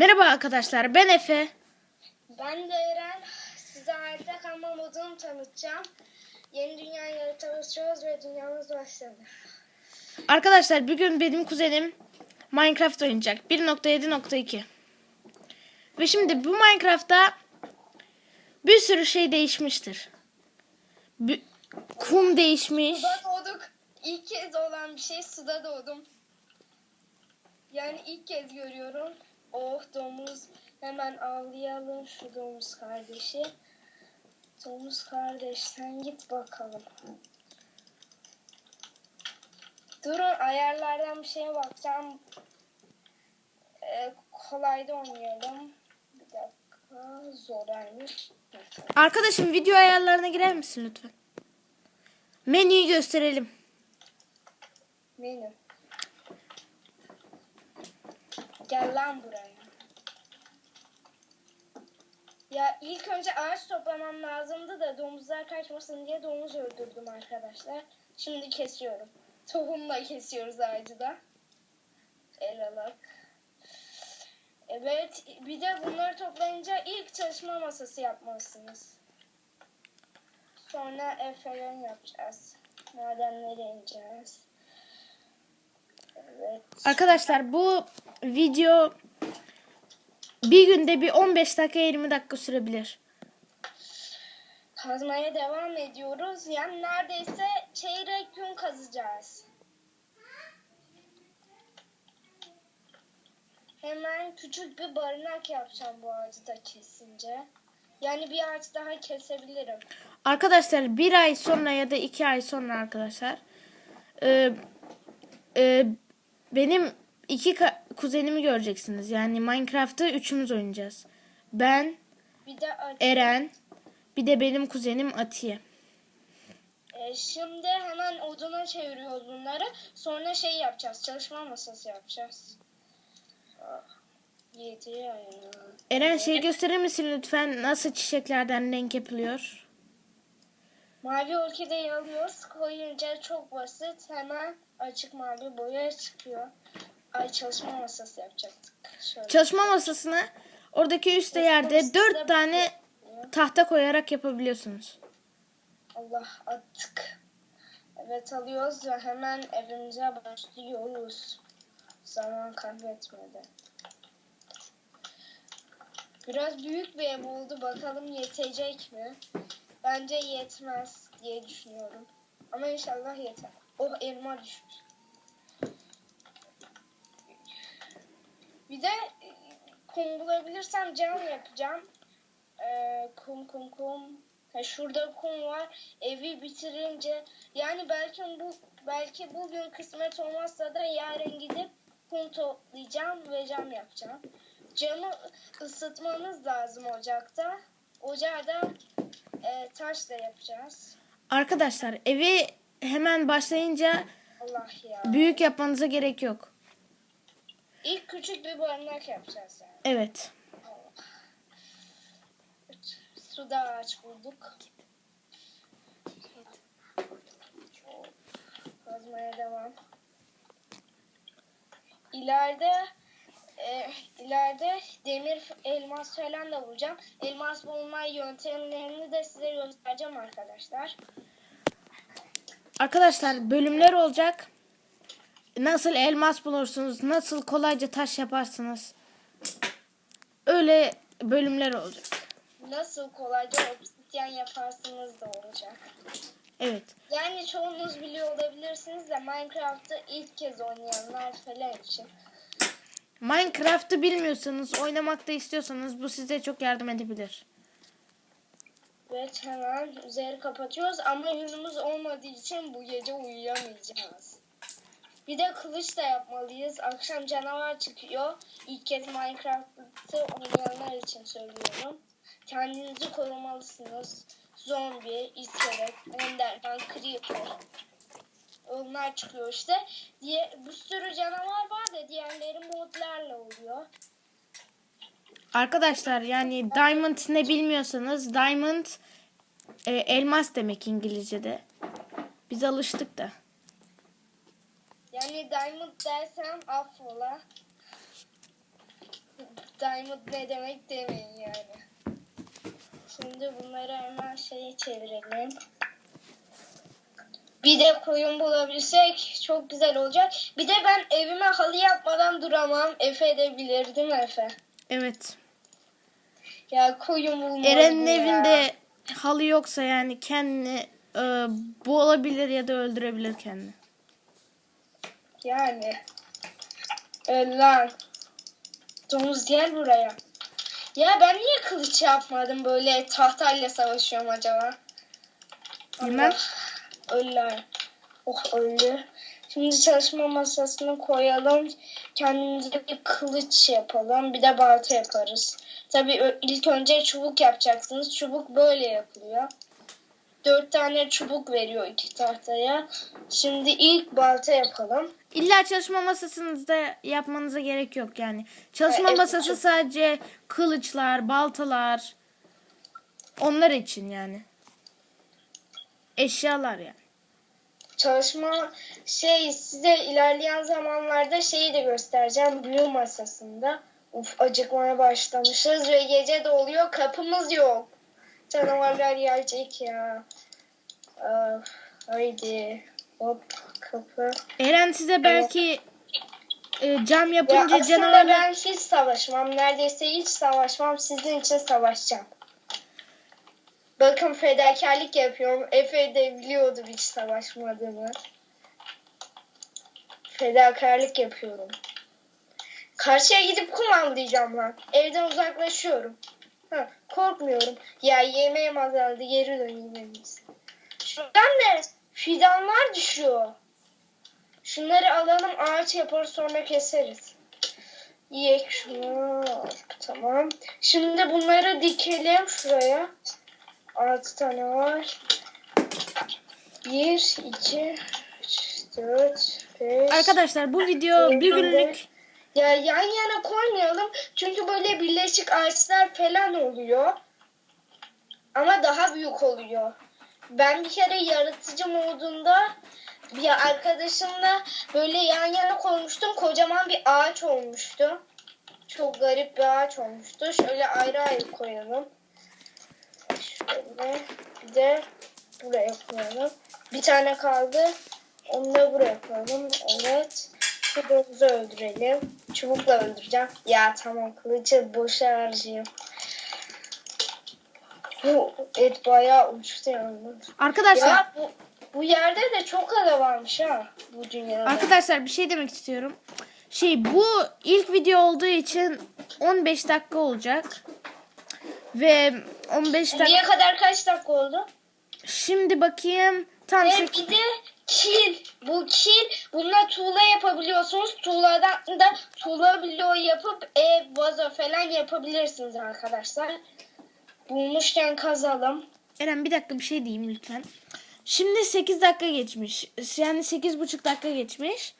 Merhaba arkadaşlar ben Efe. Ben de Eren. Size hayatta kalma modunu tanıtacağım. Yeni dünya yaratıyoruz ve dünyamız başladı. Arkadaşlar bugün benim kuzenim Minecraft oynayacak. 1.7.2 Ve şimdi bu Minecraft'ta bir sürü şey değişmiştir. Bir- kum değişmiş. Suda doğduk. İlk kez olan bir şey suda doğdum. Yani ilk kez görüyorum. Oh domuz. Hemen avlayalım şu domuz kardeşi. Domuz kardeş sen git bakalım. Durun ayarlardan bir şeye bakacağım. Ee, kolayda oynayalım. Bir dakika zoraymış. Arkadaşım video ayarlarına girer misin lütfen? Menüyü gösterelim. Menü. Gel lan buraya. Ya ilk önce ağaç toplamam lazımdı da domuzlar kaçmasın diye domuz öldürdüm arkadaşlar. Şimdi kesiyorum. Tohumla kesiyoruz ağacı da. El alak. Evet bir de bunları toplayınca ilk çalışma masası yapmalısınız. Sonra falan yapacağız. Madenlere ineceğiz. Evet. Arkadaşlar bu video bir günde bir 15 dakika 20 dakika sürebilir. Kazmaya devam ediyoruz. Yani neredeyse çeyrek gün kazacağız. Hemen küçük bir barınak yapacağım bu ağacı da kesince. Yani bir ağaç daha kesebilirim. Arkadaşlar bir ay sonra ya da iki ay sonra arkadaşlar e, e, benim iki kuzenimi göreceksiniz. Yani Minecraft'ı üçümüz oynayacağız. Ben, Bir de ağaç. Eren, bir de benim kuzenim Atiye. Ee, şimdi hemen oduna çeviriyoruz bunları. Sonra şey yapacağız. Çalışma masası yapacağız. Ah, Yedi ya. Eren şey gösterir misin lütfen nasıl çiçeklerden renk yapılıyor? Mavi orkideyi alıyoruz. Koyunca çok basit. Hemen açık mavi boya çıkıyor. Ay çalışma masası yapacaktık. Şöyle. Çalışma masasına oradaki üst yerde dört tane tahta koyarak yapabiliyorsunuz. Allah attık. Evet alıyoruz ve hemen evimize başlıyoruz. Zaman kaybetmeden. Biraz büyük bir ev oldu. Bakalım yetecek mi? Bence yetmez diye düşünüyorum. Ama inşallah yeter. Oh elma düşmüş. Bir de e, kum bulabilirsem cam yapacağım. Ee, kum kum kum. Ha, şurada kum var. Evi bitirince yani belki bu belki bugün kısmet olmazsa da yarın gidip kum toplayacağım ve cam yapacağım. Camı ısıtmamız lazım ocakta. Ocağı da e, taşla yapacağız. Arkadaşlar evi hemen başlayınca Allah ya. büyük yapmanıza gerek yok. İlk küçük bir barınak yapacağız yani. Evet. Suda ağaç bulduk. Kazmaya devam. İleride e, ileride demir elmas falan da bulacağım. Elmas bulma yöntemlerini de size göstereceğim arkadaşlar. Arkadaşlar bölümler olacak. Nasıl elmas bulursunuz, nasıl kolayca taş yaparsınız. Öyle bölümler olacak. Nasıl kolayca obsidyen yaparsınız da olacak. Evet. Yani çoğunuz biliyor olabilirsiniz de Minecraft'ı ilk kez oynayanlar falan için. Minecraft'ı bilmiyorsanız, oynamak da istiyorsanız bu size çok yardım edebilir. Evet hemen üzeri kapatıyoruz ama yünümüz olmadığı için bu gece uyuyamayacağız. Bir de kılıç da yapmalıyız. Akşam canavar çıkıyor. İlk kez Minecraft'ı oynayanlar için söylüyorum. Kendinizi korumalısınız. Zombi, iskelet, enderman, creeper. Onlar çıkıyor işte. Diye, bir sürü canavar var da diğerleri modlarla oluyor. Arkadaşlar yani diamond ne bilmiyorsanız diamond e, elmas demek İngilizce'de. Biz alıştık da. Yani diamond dersem affola. Diamond ne demek demeyin yani. Şimdi bunları hemen şeye çevirelim. Bir de koyun bulabilsek çok güzel olacak. Bir de ben evime halı yapmadan duramam. Efe de bilir değil mi Efe? Evet. Ya koyun bulmalı Eren'in bu ya. evinde halı yoksa yani kendini e, boğulabilir ya da öldürebilir kendini. Yani. Öl lan. Domuz gel buraya. Ya ben niye kılıç yapmadım böyle tahtayla savaşıyorum acaba? Bilmem. Allah. Öl lan. Oh öldü. Şimdi çalışma masasını koyalım. Kendimize bir kılıç yapalım. Bir de balta yaparız. Tabii ilk önce çubuk yapacaksınız. Çubuk böyle yapılıyor. Dört tane çubuk veriyor iki tahtaya. Şimdi ilk balta yapalım. İlla çalışma masasınızda yapmanıza gerek yok yani. Çalışma Evet, masası çok- sadece kılıçlar, baltalar onlar için yani. Eşyalar yani. Çalışma şey size ilerleyen zamanlarda şeyi de göstereceğim büyü masasında. Uf acıkmaya başlamışız ve gece de oluyor kapımız yok. Canavarlar gelecek ya. Of, haydi hop kapı. Eren size belki e, cam Ya yapınca aslında canavarlar ben hiç savaşmam. Neredeyse hiç savaşmam. Sizin için savaşacağım. Bakın fedakarlık yapıyorum. Efe de biliyordu hiç savaşmadığımı. Fedakarlık yapıyorum. Karşıya gidip kum avlayacağım lan. Evden uzaklaşıyorum. Ha, korkmuyorum. Ya yemeğim azaldı. Geri döneyim en iyisi. Şuradan ne? Fidanlar düşüyor. Şunları alalım ağaç yaparız sonra keseriz. Yiyek şunu. Tamam. Şimdi bunları dikelim şuraya. Altı tane var. Bir, iki, üç, dört, beş. Arkadaşlar bu video bir günlük Ya yan yana koymayalım. Çünkü böyle birleşik ağaçlar falan oluyor. Ama daha büyük oluyor. Ben bir kere yaratıcı modunda bir arkadaşımla böyle yan yana koymuştum. Kocaman bir ağaç olmuştu. Çok garip bir ağaç olmuştu. Şöyle ayrı ayrı koyalım. Şöyle bir de buraya koyalım. Bir tane kaldı. Onu da buraya koyalım. Evet. Şu domuzu öldürelim. Çubukla öldüreceğim. Ya tamam kılıcı boşa harcayayım. Bu et bayağı uçtu yalnız. arkadaşlar Ya bu, bu yerde de çok ada varmış ha bu dünyada. arkadaşlar bir şey demek istiyorum. Şey bu ilk video olduğu için 15 dakika olacak. Ve 15 Şimdiye dakika kadar kaç dakika oldu? şimdi bakayım tam Ve sek- bir de kil. Bu kil. Bununla tuğla yapabiliyorsunuz. Tuğladan da tuğla bloğu yapıp ev, vazo falan yapabilirsiniz arkadaşlar. Bulmuşken kazalım. Eren bir dakika bir şey diyeyim lütfen. Şimdi 8 dakika geçmiş. Yani 8,5 dakika geçmiş.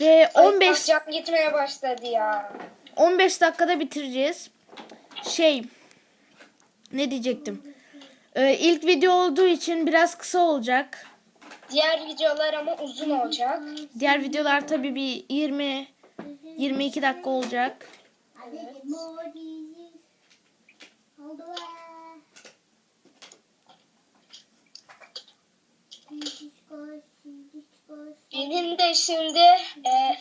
Ve Ay, 15 bak, can gitmeye başladı ya. 15 dakikada bitireceğiz. Şey ne diyecektim? Ee, ilk video olduğu için biraz kısa olacak. Diğer videolar ama uzun olacak. Diğer videolar tabii bir 20 22 dakika olacak. Benim de şimdi e,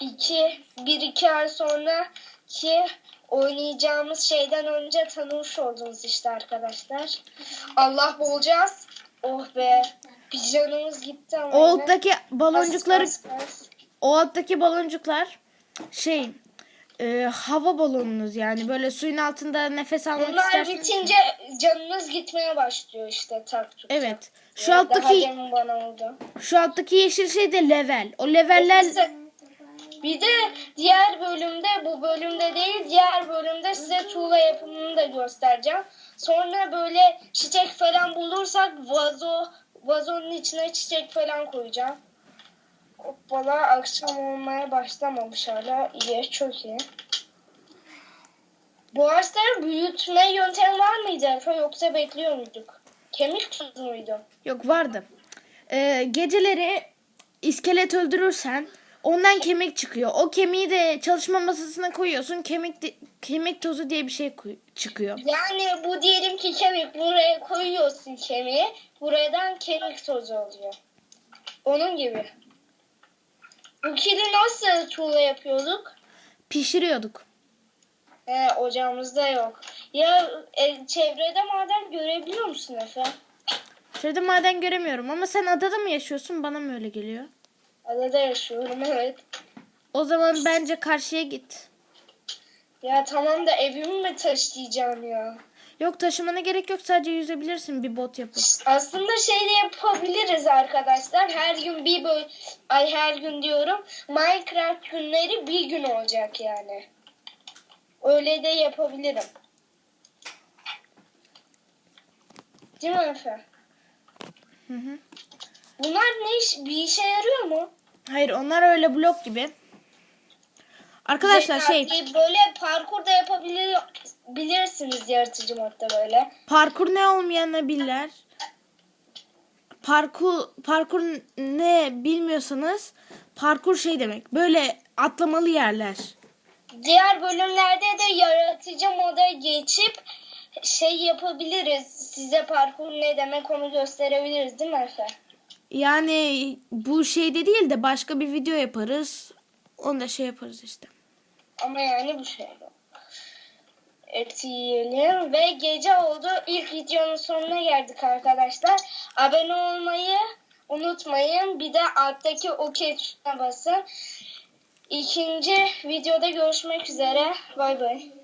iki, bir iki ay sonra ki oynayacağımız şeyden önce tanımış oldunuz işte arkadaşlar. Allah bulacağız. Oh be. Bir canımız gitti ama. O alttaki baloncukları o alttaki baloncuklar şey e, hava balonunuz yani böyle suyun altında nefes almak Bunlar isterseniz. bitince canınız gitmeye başlıyor işte tak tut. Evet. Şu Daha alttaki şu alttaki yeşil şey de level. O leveller Size- Bir de diğer bölümde bu bölümde değil diğer bölümde size tuğla yapımını da göstereceğim. Sonra böyle çiçek falan bulursak vazo vazonun içine çiçek falan koyacağım. Hoppala akşam olmaya başlamamış hala. İyi çok iyi. Bu ağaçları büyütme yöntemi var mıydı Efe yoksa bekliyor muyduk? Kemik tuz muydu? Yok vardı. Ee, geceleri iskelet öldürürsen Ondan kemik çıkıyor. O kemiği de çalışma masasına koyuyorsun. Kemik de- kemik tozu diye bir şey koy- çıkıyor. Yani bu diyelim ki kemik buraya koyuyorsun kemiği. Buradan kemik tozu oluyor. Onun gibi. Bu kili nasıl tuğla yapıyorduk? Pişiriyorduk. He, ocağımızda yok. Ya e, çevrede maden görebiliyor musun Efe? Şurada maden göremiyorum ama sen adada mı yaşıyorsun? Bana mı öyle geliyor? Adada yaşıyorum evet. O zaman bence karşıya git. Ya tamam da evimi mi taşıyacağım ya? Yok taşımana gerek yok. Sadece yüzebilirsin bir bot yapıp. Aslında şey de yapabiliriz arkadaşlar. Her gün bir böyle ay her gün diyorum. Minecraft günleri bir gün olacak yani. Öyle de yapabilirim. Değil mi Efe? Hı hı. Bunlar ne iş, bir işe yarıyor mu? Hayır onlar öyle blok gibi. Arkadaşlar şey Böyle- parkur da yapabilir bilirsiniz yaratıcı modda böyle. parkur ne olmayanı bilirler. Parkur parkur ne bilmiyorsanız parkur şey demek. Böyle atlamalı yerler. Diğer bölümlerde de yaratıcı moda geçip şey yapabiliriz. Size parkur ne demek onu gösterebiliriz değil mi Efe? Yani bu şeyde değil de başka bir video yaparız. Onu da şey yaparız işte. Ama yani bu şey yok. Et yiyelim ve gece oldu. İlk videonun sonuna geldik arkadaşlar. Abone olmayı unutmayın. Bir de alttaki OK tuşuna basın. İkinci videoda görüşmek üzere. Bay bay.